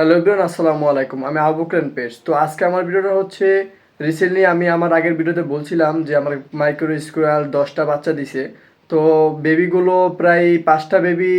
Hello Ibran আসসালামু আলাইকুম। আমি আবুকরেন পেজ তো আজকে আমার ভিডিওটা হচ্ছে রিসেন্টলি আমি আমার আগের ভিডিওতে বলছিলাম যে আমার মাইক্রো স্কোয়াল দশটা বাচ্চা দিছে। তো বেবিগুলো প্রায় পাঁচটা বেবি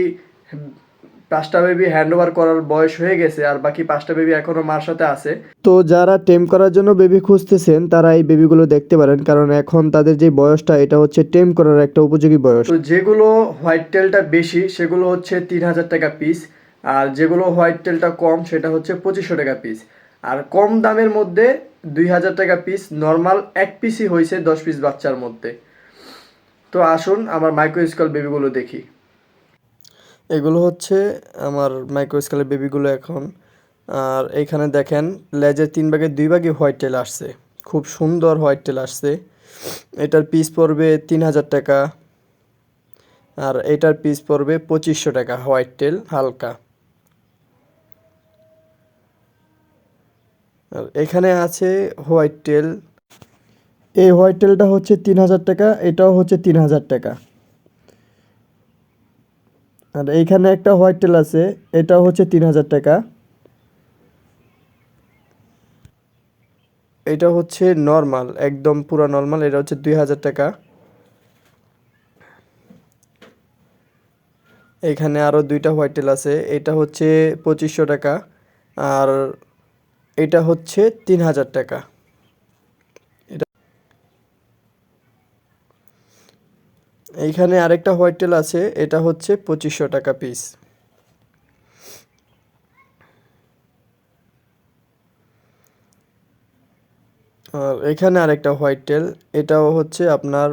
পাঁচটা বেবি হ্যান্ড ওভার করার বয়স হয়ে গেছে আর বাকি পাঁচটা বেবি এখনও মার সাথে আছে। তো যারা টেম করার জন্য বেবি খুঁজতেছেন, তারা এই বেবিগুলো দেখতে পারেন, কারণ এখন তাদের যে বয়সটা, এটা হচ্ছে টেম করার একটা উপযোগী বয়স। তো যেগুলো হোয়াইট টেলটা বেশি, সেগুলো হচ্ছে তিন হাজার টাকা পিস আর যেগুলো হোয়াইট টেলটা কম, সেটা হচ্ছে পঁচিশশো টাকা পিস আর কম দামের মধ্যে দুই হাজার টাকা পিস নর্মাল এক পিসই হয়েছে দশ পিস বাচ্চার মধ্যে। তো আসুন আমার মাইক্রো স্কল বেবিগুলো দেখি। এগুলো হচ্ছে আমার মাইক্রো স্কেলের বেবিগুলো এখন। আর এখানে দেখেন, লেজের তিন ভাগে দুই ভাগে হোয়াইট টেল আসছে। খুব সুন্দর হোয়াইট টেল আসছে। এটার পিস পড়বে তিন হাজার টাকা। আর এটার পিস পড়বে পঁচিশশো টাকা হোয়াইট টেল হালকা। এখানে আছে হোয়াইট টেল। এই হোয়াইট টেলটা হচ্ছে তিন হাজার টাকা, এটাও হচ্ছে তিন হাজার টাকা। আর এইখানে একটা হোয়াইট টেল আছে, এটাও হচ্ছে তিন হাজার টাকা। এটা হচ্ছে নর্মাল, একদম পুরো নর্মাল, এটা হচ্ছে দুই হাজার টাকা। এখানে আরও দুইটা হোয়াইট টেল আছে, এটা হচ্ছে পঁচিশশো টাকা। আর এটা হচ্ছে তিন হাজার টাকা। এইখানে আরেকটা হোয়াইট টেল আছে, এটা হচ্ছে পঁচিশশো টাকা পিস আর এখানে আরেকটা হোয়াইট টেল এটাও হচ্ছে আপনার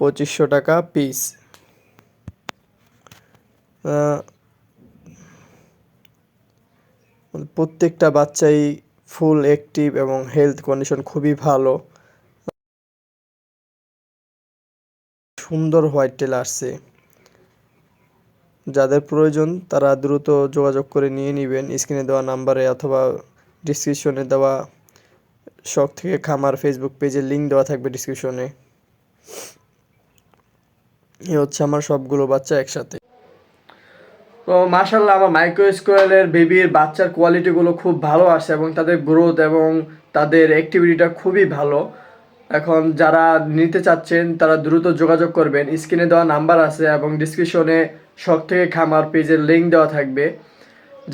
পঁচিশশো টাকা পিস প্রত্যেকটা বাচ্চাই ফুল অ্যাক্টিভ এবং হেলথ কন্ডিশন খুবই ভালো। সুন্দর হোয়াইট টেল আসছে। যাদের প্রয়োজন, তারা দ্রুত যোগাযোগ করে নিয়ে নেবেন। স্ক্রিনে দেওয়া নাম্বারে অথবা ডিসক্রিপশনে দেওয়া শখ থেকে খামার ফেসবুক পেজের লিঙ্ক দেওয়া থাকবে ডিসক্রিপশনে এ হচ্ছে আমার সবগুলো বাচ্চা একসাথে। তো মাশাল্লাহ আমার মাইক্রো স্কোয়ালের বেবির বাচ্চার কোয়ালিটিগুলো খুব ভালো আসে এবং তাদের গ্রোথ এবং তাদের অ্যাক্টিভিটিটা খুবই ভালো। এখন যারা নিতে চাচ্ছেন, তারা দ্রুত যোগাযোগ করবেন। স্ক্রিনে দেওয়া নাম্বার আছে এবং ডিসক্রিপশনে শখ থেকে খামার পেজের লিঙ্ক দেওয়া থাকবে।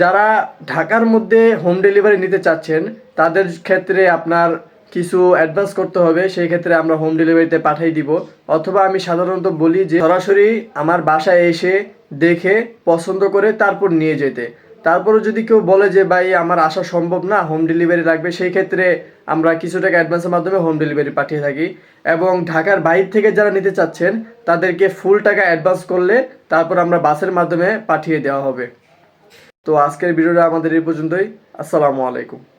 যারা ঢাকার মধ্যে হোম ডেলিভারি নিতে চাচ্ছেন, তাদের ক্ষেত্রে আপনার কিছু অ্যাডভান্স করতে হবে। সেই ক্ষেত্রে আমরা হোম ডেলিভারিতে পাঠিয়ে দিব। অথবা আমি সাধারণত বলি যে সরাসরি আমার বাসায় এসে দেখে, পছন্দ করে তারপর নিয়ে যেতে। তারপরে যদি কেউ বলে যে, ভাই, আমার আসা সম্ভব না হোম ডেলিভারি লাগবে, সেই ক্ষেত্রে আমরা কিছু টাকা অ্যাডভান্সের মাধ্যমে হোম ডেলিভারি পাঠিয়ে থাকি। এবং ঢাকার বাইরে থেকে যারা নিতে চাচ্ছেন, তাদেরকে ফুল টাকা অ্যাডভান্স করলে তারপর আমরা বাসের মাধ্যমে পাঠিয়ে দেওয়া হবে। তো আজকের ভিডিওটা আমাদের এই পর্যন্তই। আসসালামু আলাইকুম।